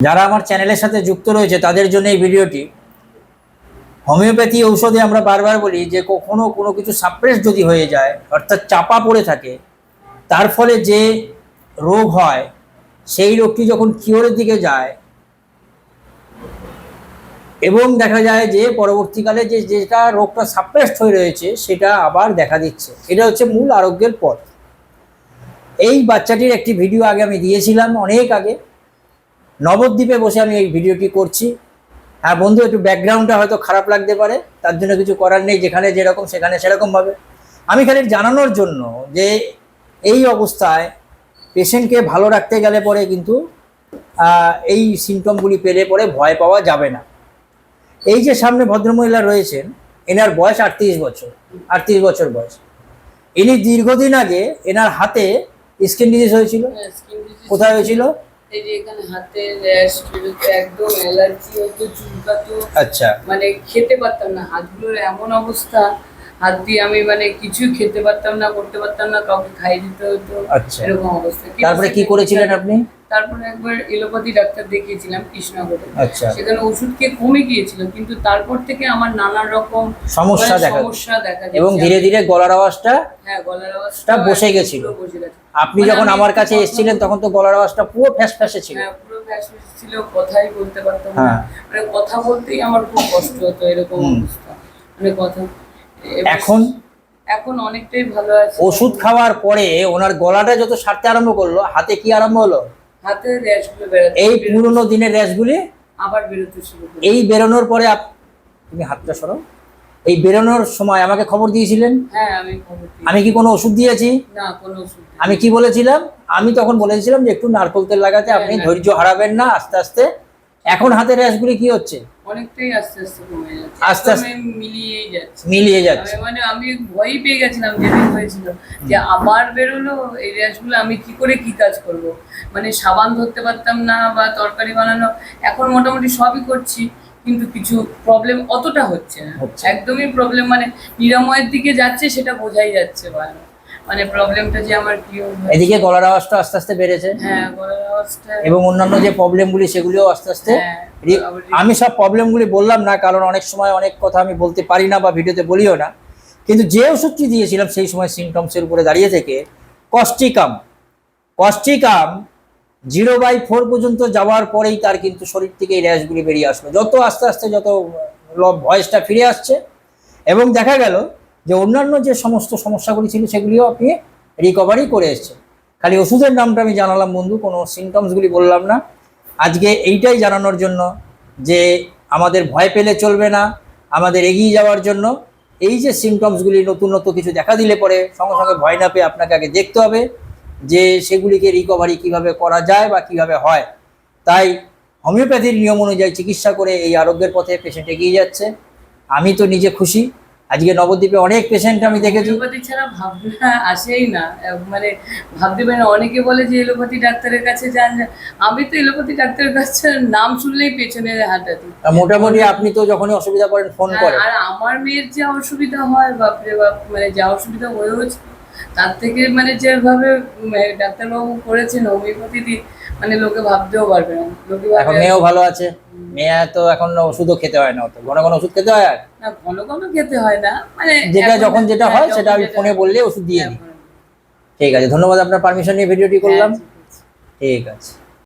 যারা আমার চ্যানেলের সাথে যুক্ত রয়েছে, তাদের জন্য এই ভিডিওটি। হোমিওপ্যাথি ঔষধে আমরা বারবার বলি যে, কখনো কোনো কিছু সাপ্রেস যদি হয়ে যায়, অর্থাৎ চাপা পড়ে থাকে, তার ফলে যে রোগ হয়, সেই রোগটি যখন কিওরের দিকে যায়, এবং দেখা যায় যে, পরবর্তীকালে যে, যেটা রোগটা সাপ্রেসড হয়ে রয়েছে, সেটা আবার দেখা দিচ্ছে। এটা হচ্ছে মূল আরোগ্যের পথ। এই বাচ্চাটির একটি ভিডিও আগে আমি দিয়েছিলাম অনেক আগে। নবদ্বীপে বসে আমি এই ভিডিওটি করছি। হ্যাঁ বন্ধু একটু ব্যাকগ্রাউন্ডটা হয়তো খারাপ লাগতে পারে তার জন্য কিছু করার নেই যেখানে যেরকম সেখানে সেরকমভাবে আমি খালি জানানোর জন্য যে এই অবস্থায় পেশেন্টকে ভালো রাখতে গেলে পরে কিন্তু এই সিমটমগুলি পেলে পরে ভয় পাওয়া যাবে না। এই যে সামনে ভদ্রমহিলা রয়েছেন এনার বয়স আটত্রিশ বছর আটত্রিশ বছর বয়স। ইনি দীর্ঘদিন আগে এনার হাতে স্কিন ডিজিজ হয়েছিল। হ্যাঁ, কোথায় হয়েছিল? এই যে এখানে হাতের র্যাশ বেরোতো একদম অ্যালার্জি হতো চুলকাতো। আচ্ছা। মানে খেতে পারতাম না। হাতগুলোর এমন অবস্থা হাত দিয়ে আমি মানে কিছুই খেতে পারতাম না করতে পারতাম না কাউকে খাইয়ে দিতে হতো। আচ্ছা। এরকম অবস্থা। তারপরে কি করেছিলেন আপনি? তারপরে একবার এলোপ্যাথি ডাক্তার দেখিয়েছিলাম কৃষ্ণনগরে। আচ্ছা। সেখানে ওষুধ খেয়ে কমে গিয়েছিল কিন্তু তারপর থেকে আমার নানা রকম সমস্যা মানে দেখা সমস্যা দেখা এবং ধীরে ধীরে গলার আওয়াজটা হ্যাঁ গলার আওয়াজটা বসে গেছিল। আপনি মানে যখন আমার কাছে এসেছিলেন তখন তো গলার আওয়াজটা পুরো ফ্যাস ফ্যাসে ছিল। হ্যাঁ পুরো ফ্যাসফ্যাস ছিল কথাই বলতে পারতাম না। হ্যাঁ। মানে কথা বলতেই আমার খুব কষ্ট হতো এরকম অবস্থা। মানে কথা এখন? এখন অনেকটাই ভালো আছে। ওষুধ খাওয়ার পরে ওনার গলাটা যত সারতে আরম্ভ করল হাতে কি আরম্ভ হলো? বেরোতে এই পুরনো দিনের র্যাশগুলি আবার বেরোতে শুরু করে। এই বেরোনোর পরে তুমি হাতটা সরো এই বেরোনোর সময় আমাকে খবর দিয়েছিলেন? হ্যাঁ আমি খবর আমি কি কোনো ওষুধ দিয়েছি? না কোনো ওষুধ আমি কি বলেছিলাম? আমি তখন বলেছিলাম যে একটু নারকোল তেল লাগাতে আপনি হ্যাঁ, ধৈর্য হারাবেন না আস্তে আস্তে। এখন হাতের র্যাশগুলি কি হচ্ছে? অনেকটাই আস্তে আস্তে কমে যাচ্ছে। আস্তে আস্তে- যাচ্ছে। মিলিয়ে যাচ্ছে। আমি মানে আমি পেয়ে গেছিলাম যেদিন হয়েছিল যে আবার বেরোলো এই র্যাশগুলো আমি কি করে কি কাজ করব? মানে সাবান ধরতে পারতাম না বা তরকারি বানানো এখন মোটামুটি সবই করছি কিন্তু কিছু প্রবলেম অতটা হচ্ছে না। একদমই প্রবলেম মানে নিরাময়ের দিকে যাচ্ছে সেটা বোঝাই যাচ্ছে ভালো। মানে প্রবলেমটা যে আমার কি এদিকে গলার আওয়াজটা আস্তে আস্তে বেড়েছে। হ্যাঁ গলার আওয়াজটা এবং অন্যান্য যে প্রবলেমগুলি সেগুলিও আস্তে আস্তে হ্যাঁ, আমি সব প্রবলেমগুলি বললাম না কারণ অনেক সময় অনেক কথা আমি বলতে পারি না বা ভিডিওতে বলিও না। কিন্তু যে ওষুধটি দিয়েছিলাম সেই সময় সিমটমসের উপরে দাঁড়িয়ে থেকে causticum causticum zero by four পর্যন্ত যাওয়ার পরেই তার কিন্তু শরীর থেকে এই র্যাশগুলি বেরিয়ে আসলো। যত আস্তে আস্তে যত ভয়েসটা ফিরে আসছে এবং দেখা গেল যে অন্যান্য যে সমস্ত সমস্যাগুলি ছিল সেগুলিও আপনি রিকভারি করে এসেছেন। খালি ওষুধের নামটা আমি জানালাম বন্ধু, কোনো সিমটমসগুলি বললাম না। আজকে এইটাই জানানোর জন্য যে আমাদের ভয় পেলে চলবে না, আমাদের এগিয়ে যাওয়ার জন্য এই যে সিমটমসগুলি নতুন নতুন কিছু দেখা দিলে পরে সঙ্গে সঙ্গে ভয় না পেয়ে আপনাকে আগে দেখতে হবে যে সেগুলিকে রিকভারি কীভাবে করা যায় বা কীভাবে হয়। তাই হোমিওপ্যাথির নিয়ম অনুযায়ী চিকিৎসা করে এই আরোগ্যের পথে পেশেন্ট এগিয়ে যাচ্ছে। আমি তো নিজে খুশি আজকে নবদ্বীপে অনেক পেশেন্ট আমি দেখেছি। এলোপ্যাথি ছাড়া ভাবনা আসেই না। মানে ভাবতে পারি অনেকে বলে যে এলোপ্যাথি ডাক্তারের কাছে যান। আমি তো এলোপ্যাথি ডাক্তারের কাছে নাম শুনলেই পেছনে হাঁটা দিই মোটামুটি আপনি তো যখনই অসুবিধা পড়েন ফোন করেন। আর আমার মেয়ের যে অসুবিধা হয় বাপরে বাপ মানে যা অসুবিধা হয়েছে তার থেকে মানে যেভাবে ডাক্তারবাবু করেছেন হোমিওপ্যাথি দিয়ে মানে লোকে ভাবতেও পারবে না। লোকে এখন মেয়েও ভালো আছে। মেয়ে তো এখন ওষুধও খেতে হয় না অত। ঘন ঘন ওষুধ খেতে হয় আর? না ঘন ঘন খেতে হয় না। মানে যেটা যখন যেটা হ্যাঁ, হয় সেটা আমি ফোনে বললে ওষুধ দিয়ে হ্যাঁ, দিই। ঠিক আছে ধন্যবাদ আপনার পারমিশন নিয়ে ভিডিওটি করলাম। হ্যাঁ, আছে। ঠিক আছে।